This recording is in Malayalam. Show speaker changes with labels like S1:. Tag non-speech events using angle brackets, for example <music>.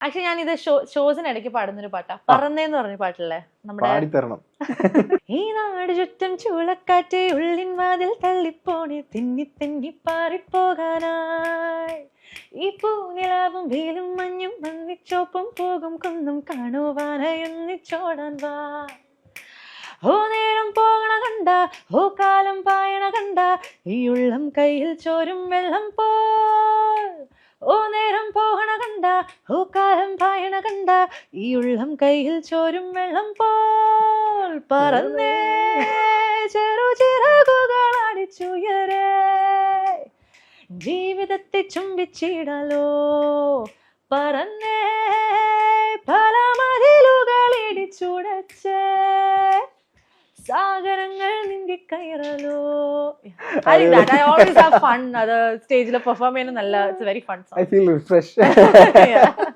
S1: ആക്ച്വലി ഞാൻ ഇത് ഷോസിനിടയ്ക്ക് ഷോസിന് ഇടയ്ക്ക് പാടുന്നൊരു പാട്ടാ. പറന്നേന്ന് പറഞ്ഞ പാട്ടല്ലേ? നമ്മുടെ <laughs> ഈ നാട് ചുറ്റും ചൂളക്കാറ്റ് ഉള്ളിൻ വാതിൽ തള്ളിപ്പോണി തിന്നി തിന്നി പാറിപ്പോകാനായി. ഈ പൂനിലാവും വെയിലും മഞ്ഞും മഞ്ഞിച്ചോപ്പും പോകും കുന്നും കാണുവാനായി ഒന്നിച്ചോടാൻ വാ. ഓ നേരം പോകണ കണ്ട ഓ കാലം പായണ കണ്ട ഈ ഉള്ളം കയ്യിൽ ചോരും വെള്ളം പോ ഓ നേരം പോകണ കണ്ട ഓ പായണ കണ്ട ഈ ഉള്ളം കയ്യിൽ ചോരും വെള്ളം പോൽ പറന്നേ. ചെറു ചിറകുകൾ അടിച്ചുയരേ. ജീവിതത്തെ ചുംബിച്ചിടലോ പറന്നേ. പല മതിലുകൾ ഇടിച്ചുടച്ചേ. സാഗരങ്ങൾ നിന്റെ കയറലോ fun. അത് സ്റ്റേജിൽ പെർഫോം ചെയ്യുന്ന നല്ല it's very fun
S2: I feel fresh
S1: song